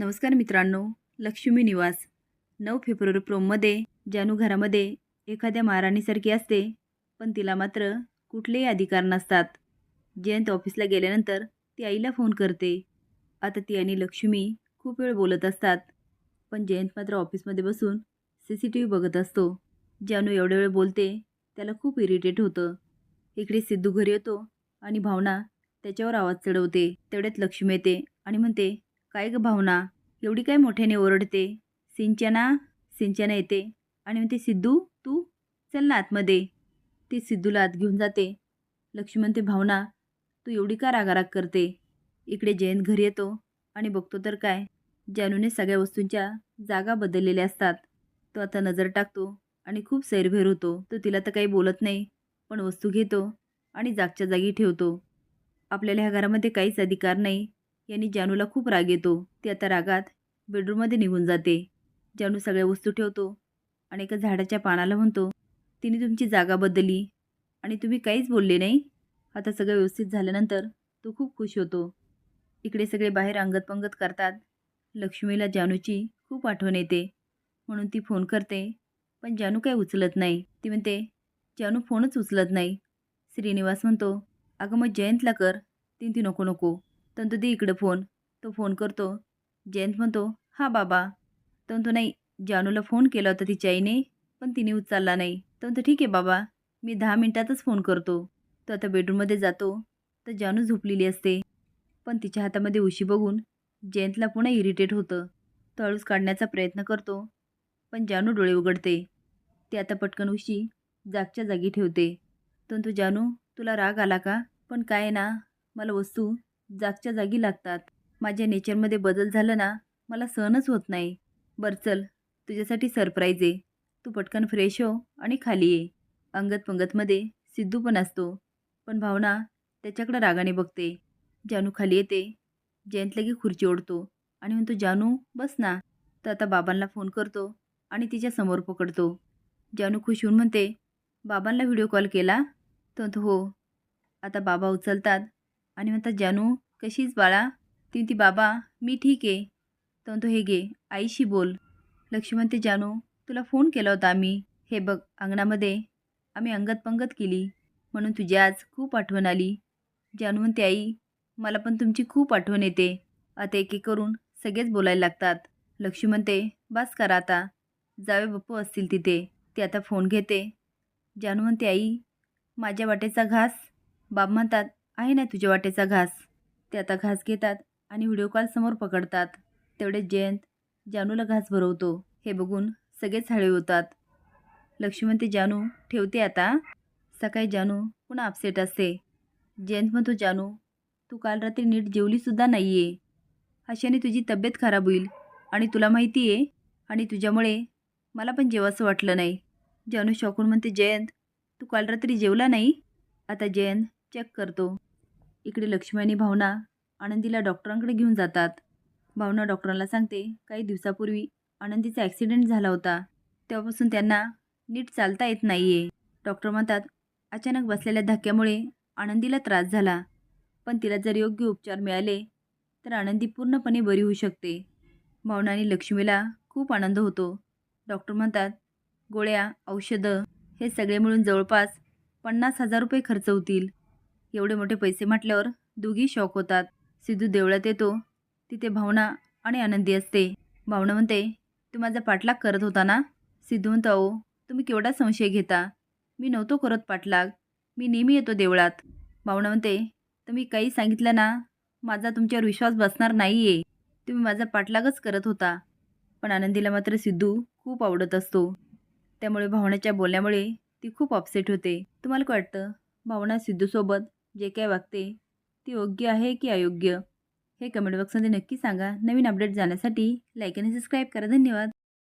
नमस्कार मित्रांनो लक्ष्मी निवास. नऊ फेब्रुवारी प्रोममध्ये जानू घरामध्ये एखाद्या महाराणीसारखी असते पण तिला मात्र कुठलेही अधिकार नसतात. जयंत ऑफिसला गेल्यानंतर ती आईला फोन करते. आता ती आणि लक्ष्मी खूप वेळ बोलत असतात पण जयंत मात्र ऑफिसमध्ये बसून सी सी टी व्ही बघत असतो. जानू एवढ्या वेळ बोलते त्याला खूप इरिटेट होतं. इकडे सिद्धू घरी येतो आणि भावना त्याच्यावर आवाज चढवते. तेवढ्यात लक्ष्मी येते आणि म्हणते काय ग भावना? एवढी काय मोठ्याने ओरडते? सिंचना सिंचना येते. आणि म्हणते सिद्धू तू? चल ना आतमध्ये. ती सिद्धूला आत घेऊन जाते. लक्ष्मण ते भावना तू एवढी का रागाराग करते? इकडे जयंत घरी येतो आणि बघतो तर काय? जानूने सगळ्या वस्तूंच्या जागा बदललेल्या असतात. तो आता नजर टाकतो आणि खूप सैरभैर होतो. तो तिला तर काही बोलत नाही पण वस्तू घेतो आणि जागच्या जागी ठेवतो. आपल्याला ह्या घरामध्ये काहीच अधिकार नाही. यांनी जानूला खूप राग येतो. ती आता रागात बेडरूममध्ये निघून जाते. जानू सगळ्या वस्तू ठेवतो आणि एका झाडाच्या पानाला म्हणतो तिने तुमची जागा बदलली आणि तुम्ही काहीच बोलले नाही. आता सगळं व्यवस्थित झाल्यानंतर तो खूप खुश होतो. इकडे सगळे बाहेर अंगत पंगत करतात. लक्ष्मीला जानूची खूप आठवण येते. म्हणून ती फोन करते पण जानू काही उचलत नाही. ती म्हणते जानू फोनच उचलत नाही. श्रीनिवास म्हणतो अगं मग जयंतला कर. तीन ती नको नको. तंतू दे इकडं फोन. तो फोन करतो. जयंत म्हणतो हा बाबा. तंतू नाही जानूला फोन केला होता तिच्या आईने पण तिने उचलला नाही. तंतू ठीक आहे बाबा मी दहा मिनिटातच फोन करतो. तो आता बेडरूममध्ये जातो. तर जानू झोपलेली असते. पण तिच्या हातामध्ये उशी बघून जयंतला पुन्हा इरिटेट होतं. तो हळूच काढण्याचा प्रयत्न करतो पण जानू डोळे उघडते. ती आता पटकन उशी जागच्या जागी ठेवते. तंतू जानू तुला राग आला का? पण काय आहे ना? मला वस्तू जागच्या जागी लागतात. माझ्या नेचरमध्ये बदल झाला ना मला सहनच होत नाही. बरं चल तुझ्यासाठी सरप्राईज आहे. तू पटकन फ्रेश हो आणि खाली ये. अंगत पंगतमध्ये सिद्धू पण असतो. पण भावना त्याच्याकडं रागाने बघते. जानू खाली येते. जयंत लगे खुर्ची ओढतो आणि म्हणतो जानू बस ना. तर आता बाबांना फोन करतो आणि तिच्या समोर पकडतो. जानू खुश होऊन म्हणते बाबांना व्हिडिओ कॉल केला? तो हो. आता बाबा उचलतात आणि म्हणतात जानू कशीच बाळा? ती ती बाबा मी ठीक आहे. तो म्हणतो हे घे आईशी बोल. लक्ष्मी म्हणते जानू तुला फोन केला होता आम्ही. हे बघ अंगणामध्ये आम्ही अंगत पंगत केली. म्हणून तुझी आज खूप आठवण आली. जानू म्हणते आई मला पण तुमची खूप आठवण येते. आता एक एक करून सगळेच बोलायला लागतात. लक्ष्मी म्हणते बस करा आता. जावे बप्पू असतील तिथे. ती आता फोन घेते. जानू म्हणते आई माझ्या वाटेचा घास. बाब म्हणतात आहे ना तुझ्या वाटेचा घास? ते आता घास घेतात आणि व्हिडिओ कॉल समोर पकडतात. तेवढे जयंत जानूला घास भरवतो. हे बघून सगळेच हळे होतात. लक्ष्मण ते जानू ठेवते आता. सकाळी जानू पुन्हा अपसेट असते. जयंत म्हणतो जानू तू काल रात्री नीट जेवलीसुद्धा नाही आहे अशाने तुझी तब्येत खराब होईल आणि तुला माहिती आहे आणि तुझ्यामुळे मला पण जेवासं वाटलं नाही. जानू शॉकून म्हणते जयंत तू काल रात्री जेवला नाही? आता जयंत चेक करतो. इकडे लक्ष्मी आणि भावना आनंदीला डॉक्टरांकडे घेऊन जातात. भावना डॉक्टरांना सांगते काही दिवसापूर्वी आनंदीचा ॲक्सिडेंट झाला होता. तेव्हापासून त्यांना नीट चालता येत नाही आहे डॉक्टर म्हणतात अचानक बसलेल्या धक्क्यामुळे आनंदीला त्रास झाला. पण तिला जर योग्य उपचार मिळाले तर आनंदी पूर्णपणे बरी होऊ शकते. भावना आणि लक्ष्मीला खूप आनंद होतो. डॉक्टर म्हणतात गोळ्या औषधं हे सगळे मिळून जवळपास पन्नास हजार रुपये खर्च होतील. एवढे मोठे पैसे म्हटल्यावर दोघी शॉक होतात. सिद्धू देवळात येतो. तिथे भावना आणि आनंदी असते. भावना म्हणते तू माझा पाठलाग करत होता ना? सिद्धू म्हणतो अहो तुम्ही केवढा संशय घेता? मी नव्हतो करत पाठलाग. मी नेहमी येतो देवळात. भावना म्हणते तुम्ही काही सांगितलं ना? माझा तुमच्यावर विश्वास बसणार नाही आहे तुम्ही माझा पाठलागच करत होता. पण आनंदीला मात्र सिद्धू खूप आवडत असतो. त्यामुळे भावनाच्या बोलण्यामुळे ती खूप अपसेट होते. तुम्हाला काय वाटतं? भावना सिद्धूसोबत जे काय वागते ती योग्य आहे की अयोग्य? हे कमेंट बॉक्समध्ये नक्की सांगा. नवीन अपडेट जाण्यासाठी लाईक आणि सबस्क्राईब करा. धन्यवाद.